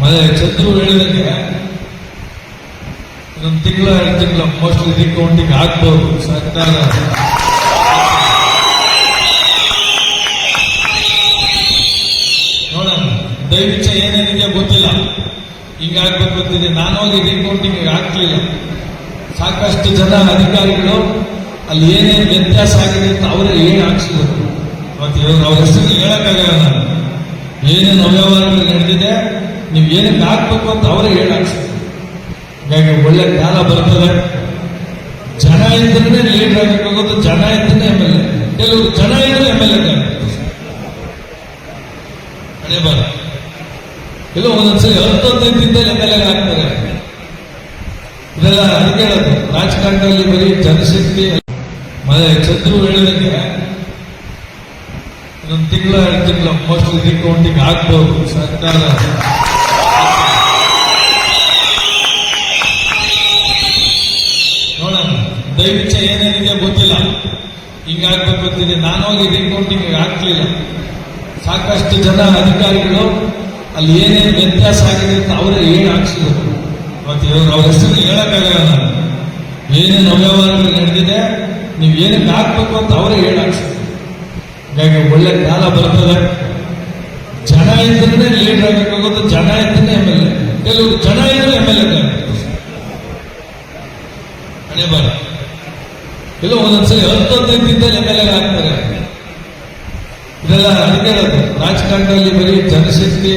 ಮತ್ತೆ ಚಂದ್ರು ಹೇಳಿದಂಗೆ ಇನ್ನೊಂದು ತಿಂಗಳ, ಎರಡು ತಿಂಗಳ ಮೋಸ್ಟ್ಲಿ ಕೌಂಟಿಂಗ್ ಆಗ್ಬೋದು ಸರ್ಕಾರ ನೋಡೋಣ. ದೈವಿಚ್ಛ ಏನೇನಿದೆ ಗೊತ್ತಿಲ್ಲ. ಹಿಂಗಾಗ್ಬೇಕು ಗೊತ್ತಿದೆ ನಾನು ಹೋಗಿ ರಿಕೌಂಟಿಂಗ್ ಆಗ್ಲಿಲ್ಲ ಸಾಕಷ್ಟು ಜನ ಅಧಿಕಾರಿಗಳು ಅಲ್ಲಿ ಏನೇನು ವ್ಯತ್ಯಾಸ ಆಗಿದೆ ಅಂತ ಅವರೇ ಏನು ಹಾಕ್ಸಿದ್ರು. ಮತ್ತೆ ಅವ್ರ ಹೆಸರು ಹೇಳಕ್ಕಾಗಲ್ಲ. ನಾನು ಏನೇನು ಅವ್ಯವಹಾರಗಳು ನೀವು ಏನಕ್ಕೆ ಹಾಕ್ಬೇಕು ಅಂತ ಅವರೇ ಹೇಳಿ ಹಾಗಾಗಿ ಒಳ್ಳೆ ಕಾಲ ಬರ್ತದೆ. ಜನ ಇದ್ರೆ ಲೀಡರ್ ಆಗಬೇಕಾಗೋದು ಜನ ಇದ್ರೆ ಎಂ ಎಲ್ ಎ ಕೆಲವರು ಜನ ಇದ್ರೆ ಎಂ ಎಲ್ ಎ ಹಣೆ ಬಾರ ಇಲ್ಲ ಒಂದೊಂದ್ಸರಿ ಎಂ ಎಲ್ ಎ ಆಗ್ತಾರೆ. ಇದೆಲ್ಲ ಅದಕ್ಕೆ ಹೇಳೋದು ರಾಜಕಾರಣದಲ್ಲಿ ಬರೀ ಜನಶಕ್ತಿ ಮತ್ತೆ ಚಂದ್ರು ಹೇಳಿದಂಗೆ ಇನ್ನೊಂದು ತಿಂಗಳ, ಎರಡು ತಿಂಗಳ ಮೋಸ್ಟ್ಲಿ ತಿಂಕೌಂಟಿಗೆ ಆಗ್ಬೋದು ಸರ್ಕಾರ ದೈವಿಚ್ಛ ಏನೇನಿದೆ ಗೊತ್ತಿಲ್ಲ. ಹಿಂಗಾಗ್ಬೇಕು ಅಂತಿದೆ ನಾನು ಹೋಗಿ ರಿಕೌಂಟಿಂಗ್ ಆಗ್ಲಿಲ್ಲ ಸಾಕಷ್ಟು ಜನ ಅಧಿಕಾರಿಗಳು ಅಲ್ಲಿ ಏನೇನು ವ್ಯತ್ಯಾಸ ಆಗಿದೆ ಅಂತ ಅವರೇ ಏನು ಹಾಕ್ಸಿದ್ರು. ಮತ್ತೆ ಇವರು ಅವ್ರ ಹೆಸರು ಹೇಳಕ್ಕಾಗಲ್ಲ. ನಾನು ಏನೇನು ಅವ್ಯವಹಾರಗಳು ನಡೆದಿದೆ, ನೀವು ಏನಕ್ಕೆ ಹಾಕ್ಬೇಕು ಅಂತ ಅವರೇ ಹೇಳಿ ಹಾಕ್ಸಿದ್ರು. ಹೀಗಾಗಿ ಒಳ್ಳೆ ಕಾಲ ಬರ್ತದೆ. ಜನ ಇದ್ರೆ ಲೀಡರ್ ಹೋಗೋದು ಜನ ಇದ್ರೆ ಎಂ ಎಲ್ ಎ ಕೆಲವರು ಜನ ಇದ್ರೆ ಎಂ ಎಲ್ ಎ ಹಣೆ ಬಾರ. ಇಲ್ಲ, ಒಂದೊಂದ್ಸರಿ ಹತ್ತು ಹದಿನೈದು ದಿನದಲ್ಲಿ ಎಂ ಎಲ್ ಎ ಆಗ್ತಾರೆ ಇದೆಲ್ಲ ಅದಕ್ಕೆ ಹೇಳೋದು. ರಾಜಕಾರಣದಲ್ಲಿ ಬರೀ ಜನಶಕ್ತಿ